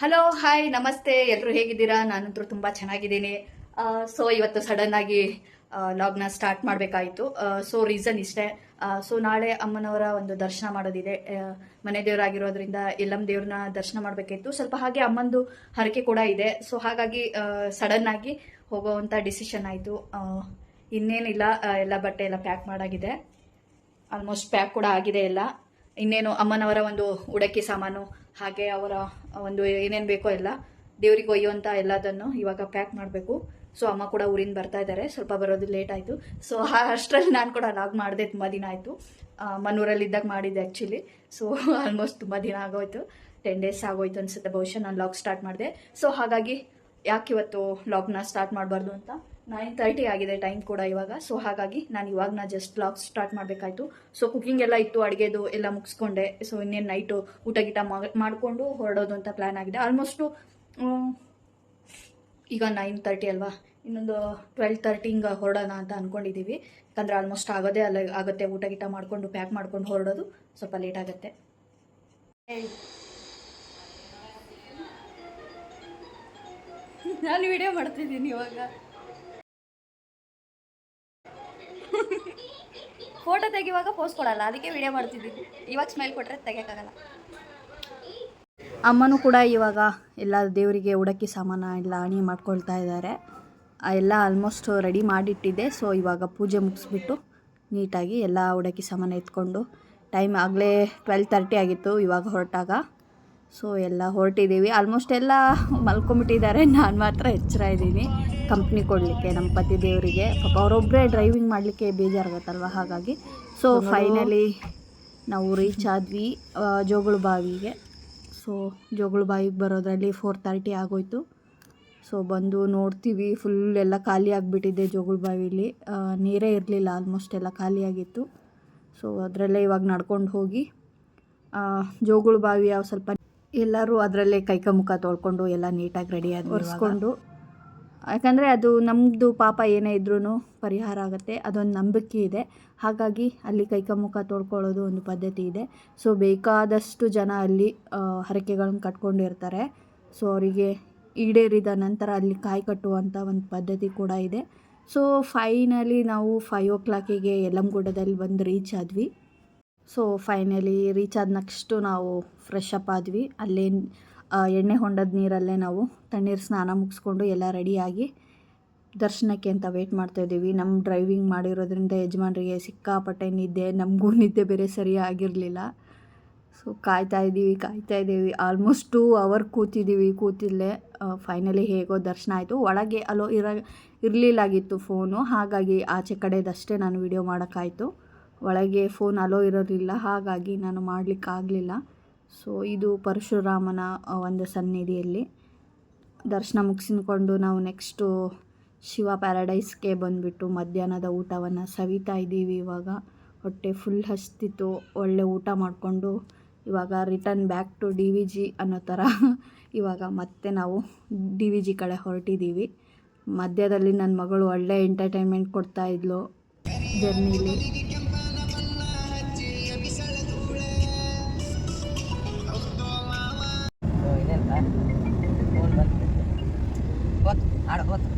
Hello hi ನಮಸ್ತೆ. ಎಲ್ಲರೂ ಹೇಗಿದ್ದೀರಾ? ನಾನಂತೂ ತುಂಬ ಚೆನ್ನಾಗಿದ್ದೀನಿ. ಸೊ ಇವತ್ತು ಸಡನ್ ಆಗಿ ಲಾಗ್ನ ಸ್ಟಾರ್ಟ್ ಮಾಡಬೇಕಾಯಿತು. ಸೊ ರೀಸನ್ ಇಷ್ಟೇ. ಸೊ ನಾಳೆ ಅಮ್ಮನವರ ಒಂದು ದರ್ಶನ ಮಾಡೋದಿದೆ. ಮನೆ ದೇವರಾಗಿರೋದ್ರಿಂದ ಎಲ್ಲಮ್ಮ ದೇವ್ರನ್ನ ದರ್ಶನ ಮಾಡಬೇಕಿತ್ತು. ಸ್ವಲ್ಪ ಹಾಗೆ ಅಮ್ಮಂದು ಹರಕೆ ಕೂಡ ಇದೆ. ಸೊ ಹಾಗಾಗಿ ಸಡನ್ ಆಗಿ ಹೋಗೋವಂಥ ಡಿಸಿಷನ್ ಆಯಿತು. ಇನ್ನೇನಿಲ್ಲ. ಎಲ್ಲ ಬಟ್ಟೆ ಎಲ್ಲ ಪ್ಯಾಕ್ ಮಾಡಾಗಿದೆ. ಆಲ್ಮೋಸ್ಟ್ ಪ್ಯಾಕ್ ಕೂಡ ಆಗಿದೆ ಎಲ್ಲ. ಇನ್ನೇನು ಅಮ್ಮನವರ ಒಂದು ಉಡಕ್ಕಿ ಸಾಮಾನು ಹಾಗೆ ಅವರ ಒಂದು ಏನೇನು ಬೇಕೋ ಎಲ್ಲ ದೇವ್ರಿಗೆ ಒಯ್ಯುವಂಥ ಎಲ್ಲದನ್ನು ಇವಾಗ ಪ್ಯಾಕ್ ಮಾಡಬೇಕು. ಸೊ, ಅಮ್ಮ ಕೂಡ ಊರಿಂದ ಬರ್ತಾ ಇದ್ದಾರೆ. ಸ್ವಲ್ಪ ಬರೋದು ಲೇಟ್ ಆಯಿತು. ಸೊ ಅಷ್ಟರಲ್ಲಿ ನಾನು ಕೂಡ ಲಾಗ್ ಮಾಡಿದೆ, ತುಂಬ ದಿನ ಆಯಿತು. ಮನೂರಲ್ಲಿದ್ದಾಗ ಮಾಡಿದ್ದೆ ಆ್ಯಕ್ಚುಲಿ ಸೊ ಆಲ್ಮೋಸ್ಟ್ ತುಂಬ ದಿನ ಆಗೋಯ್ತು. ಟೆನ್ ಡೇಸ್ ಆಗೋಯ್ತು ಅನ್ಸುತ್ತೆ. ಬಹುಶಃ ನಾನು ಲಾಗ್ ಸ್ಟಾರ್ಟ್ ಮಾಡಿದೆ. ಸೊ ಹಾಗಾಗಿ ಯಾಕೆ ಇವತ್ತು ಲಾಗ್ನ ಸ್ಟಾರ್ಟ್ ಮಾಡಬಾರ್ದು ಅಂತ ನೈನ್ ತರ್ಟಿ ಆಗಿದೆ ಟೈಮ್ ಕೂಡ ಇವಾಗ. ಸೊ ಹಾಗಾಗಿ ನಾನು ಇವಾಗ ನಾ ಜಸ್ಟ್ ಬ್ಲಾಗ್ ಸ್ಟಾರ್ಟ್ ಮಾಡಬೇಕಾಯ್ತು. ಸೊ ಕುಕಿಂಗ್ ಎಲ್ಲ ಇತ್ತು, ಅಡುಗೆದು ಎಲ್ಲ ಮುಗಿಸ್ಕೊಂಡೆ. ಸೊ ಇನ್ನೇನು ನೈಟು ಊಟ ಗೀಟ ಮಾಡಿಕೊಂಡು ಹೊರಡೋದು ಅಂತ ಪ್ಲ್ಯಾನ್ ಆಗಿದೆ. ಆಲ್ಮೋಸ್ಟು ಈಗ ನೈನ್ ತರ್ಟಿ ಅಲ್ವಾ? ಇನ್ನೊಂದು ಟ್ವೆಲ್ ತರ್ಟಿ ಹಿಂಗೆ ಹೊರಡೋಣ ಅಂತ ಅಂದ್ಕೊಂಡಿದ್ದೀವಿ ಯಾಕಂದರೆ ಆಲ್ಮೋಸ್ಟ್ ಆಗೋದೇ ಅಲ್ಲ, ಆಗುತ್ತೆ ಊಟ ಗೀಟ ಮಾಡಿಕೊಂಡು ಪ್ಯಾಕ್ ಮಾಡ್ಕೊಂಡು ಹೊರಡೋದು. ಸ್ವಲ್ಪ ಲೇಟ್ ಆಗುತ್ತೆ. ನಾನು ವಿಡಿಯೋ ಮಾಡ್ತಿದ್ದೀನಿ ಇವಾಗ. ಫೋಟೋ ತೆಗಿವಾಗ ಪೋಸ್ಟ್ ಕೊಡಲ್ಲ, ಅದಕ್ಕೆ ವಿಡಿಯೋ ಮಾಡ್ತಿದ್ದೀನಿ ಇವಾಗ ಸ್ಮೈಲ್ ಕೊಟ್ಟರೆ ತೆಗಿಯೋಕ್ಕಾಗಲ್ಲ. ಅಮ್ಮನೂ ಕೂಡ ಇವಾಗ ಎಲ್ಲ ದೇವರಿಗೆ ಉಡಕ್ಕಿ ಸಾಮಾನ ಎಲ್ಲ ಅಣಿ ಮಾಡ್ಕೊಳ್ತಾ ಇದ್ದಾರೆ. ಎಲ್ಲ ಆಲ್ಮೋಸ್ಟ್ ರೆಡಿ ಮಾಡಿಟ್ಟಿದ್ದೆ ಸೊ ಇವಾಗ ಪೂಜೆ ಮುಗಿಸ್ಬಿಟ್ಟು ನೀಟಾಗಿ ಎಲ್ಲ ಉಡಕ್ಕಿ ಸಾಮಾನು ಎತ್ಕೊಂಡು ಟೈಮ್ ಆಗಲೇ ಟ್ವೆಲ್ ತರ್ಟಿ ಆಗಿತ್ತು ಇವಾಗ ಹೊರಟಾಗ. ಸೊ ಎಲ್ಲ ಹೊರಟಿದ್ದೀವಿ. ಆಲ್ಮೋಸ್ಟ್ ಎಲ್ಲ ಮಲ್ಕೊಂಬಿಟ್ಟಿದ್ದಾರೆ ನಾನು ಮಾತ್ರ ಎಚ್ಚರ ಇದ್ದೀನಿ. ಕಂಪ್ನಿ ಕೊಡಲಿಕ್ಕೆ ನಮ್ಮ ಪತಿ ದೇವರಿಗೆ. ಪಾಪ ಅವರೊಬ್ಬರೇ ಡ್ರೈವಿಂಗ್ ಮಾಡಲಿಕ್ಕೆ ಬೇಜಾರಾಗತ್ತಲ್ವ ಹಾಗಾಗಿ. ಸೊ ಫೈನಲಿ ನಾವು ರೀಚ್ ಆದ್ವಿ ಆ, ಬಾವಿಗೆ. ಸೊ ಜೋಗುಳು ಬಾವಿಗೆ ಬರೋದ್ರಲ್ಲಿ ಫೋರ್ ತರ್ಟಿ ಆಗೋಯ್ತು. ಸೊ ಬಂದು ನೋಡ್ತೀವಿ. ಫುಲ್ ಎಲ್ಲ ಖಾಲಿ ಆಗಿಬಿಟ್ಟಿದೆ ಜೋಗುಳು ಬಾವಿಲಿ. ಆ, ನೀರೇ ಇರಲಿಲ್ಲ. ಆಲ್ಮೋಸ್ಟ್ ಎಲ್ಲ ಖಾಲಿಯಾಗಿತ್ತು ಸೊ ಅದರಲ್ಲೇ ಇವಾಗ ನಡ್ಕೊಂಡು ಹೋಗಿ ಆ, ಬಾವಿ ಯಾವ ಸ್ವಲ್ಪ ಎಲ್ಲರೂ ಅದರಲ್ಲೇ ಕೈಕಮುಖ ತೊಳ್ಕೊಂಡು ಎಲ್ಲ ನೀಟಾಗಿ ರೆಡಿ ಆಗಿ ಒರೆಸ್ಕೊಂಡು. ಯಾಕಂದರೆ ಅದು ನಮ್ಮದು ಪಾಪ ಏನೇ ಇದ್ರೂ ಪರಿಹಾರ ಆಗುತ್ತೆ, ಅದೊಂದು ನಂಬಿಕೆ ಇದೆ. ಹಾಗಾಗಿ ಅಲ್ಲಿ ಕೈಕಮುಖ ತೊಳ್ಕೊಳ್ಳೋದು ಒಂದು ಪದ್ಧತಿ ಇದೆ. ಸೊ ಬೇಕಾದಷ್ಟು ಜನ ಅಲ್ಲಿ ಹರಕೆಗಳನ್ನು ಕಟ್ಕೊಂಡಿರ್ತಾರೆ ಸೊ ಅವರಿಗೆ ಈಡೇರಿದ ನಂತರ ಅಲ್ಲಿ ಕಾಯಿ ಕಟ್ಟುವಂಥ ಒಂದು ಪದ್ಧತಿ ಕೂಡ ಇದೆ. ಸೊ ಫೈನಲಿ ನಾವು ಫೈವ್ ಓ ಕ್ಲಾಕಿಗೆ ಯಲ್ಲಂಗುಡ್ಡದಲ್ಲಿ ಬಂದು ರೀಚ್ ಆದ್ವಿ. ಸೊ ಫೈನಲಿ ರೀಚ್ ಆದ ನೆಕ್ಸ್ಟು ನಾವು ಫ್ರೆಶ್ ಅಪ್ ಆದ್ವಿ. ಅಲ್ಲೇ ಎಣ್ಣೆ ಹೊಂಡದ ನೀರಲ್ಲೇ ನಾವು ತಣ್ಣೀರು ಸ್ನಾನ ಮುಗಿಸ್ಕೊಂಡು ಎಲ್ಲ ರೆಡಿಯಾಗಿ ದರ್ಶನಕ್ಕೆ ಅಂತ ವೆಯ್ಟ್ ಮಾಡ್ತಾ ಇದ್ದೀವಿ. ನಮ್ಮ ಡ್ರೈವಿಂಗ್ ಮಾಡಿರೋದ್ರಿಂದ ಯಜಮಾನ್ರಿಗೆ ಸಿಕ್ಕಾಪಟ್ಟೆ ನಿದ್ದೆ, ನಮಗೂ ನಿದ್ದೆ ಬೇರೆ ಸರಿಯಾಗಿರಲಿಲ್ಲ ಸೊ ಕಾಯ್ತಾ ಇದ್ದೀವಿ ಕಾಯ್ತಾ ಇದ್ದೀವಿ. ಆಲ್ಮೋಸ್ಟ್ ಟೂ ಅವರ್ ಕೂತಿದ್ದೀವಿ ಕೂತಿಲ್ಲೇ ಫೈನಲಿ ಹೇಗೋ ದರ್ಶನ ಆಯಿತು. ಒಳಗೆ ಅಲೋ ಇರ, ಇರಲಿಲ್ಲಾಗಿತ್ತು ಫೋನು ಹಾಗಾಗಿ ಆಚೆ ಕಡೆದಷ್ಟೇ ನಾನು ವಿಡಿಯೋ ಮಾಡೋಕ್ಕಾಯಿತು. ಒಳಗೆ ಫೋನ್ ಅಲೋ ಇರೋದಿಲ್ಲ, ಹಾಗಾಗಿ ನಾನು ಮಾಡಲಿಕ್ಕಾಗಲಿಲ್ಲ. ಸೊ ಇದು ಪರಶುರಾಮನ ಒಂದು ಸನ್ನಿಧಿಯಲ್ಲಿ. ದರ್ಶನ ಮುಗಿಸಿಕೊಂಡು ನಾವು ನೆಕ್ಸ್ಟು ಶಿವ ಪ್ಯಾರಡೈಸ್ಗೆ ಬಂದುಬಿಟ್ಟು ಮಧ್ಯಾಹ್ನದ ಊಟವನ್ನು ಸವಿತಾ ಇದ್ದೀವಿ ಇವಾಗ. ಹೊಟ್ಟೆ ಫುಲ್ ಹಸ್ತಿತ್ತು, ಒಳ್ಳೆ ಊಟ ಮಾಡಿಕೊಂಡು ಇವಾಗ return back to D V G ಅನ್ನೋ ಥರ ಇವಾಗ ಮತ್ತೆ ನಾವು ಡಿ ವಿ ಜಿ ಕಡೆ ಹೊರಟಿದ್ದೀವಿ. ಮಧ್ಯದಲ್ಲಿ ನನ್ನ ಮಗಳು ಒಳ್ಳೆ ಎಂಟರ್ಟೈನ್ಮೆಂಟ್ ಕೊಡ್ತಾ ಇದ್ಲು ಜರ್ನಿಲಿ вот.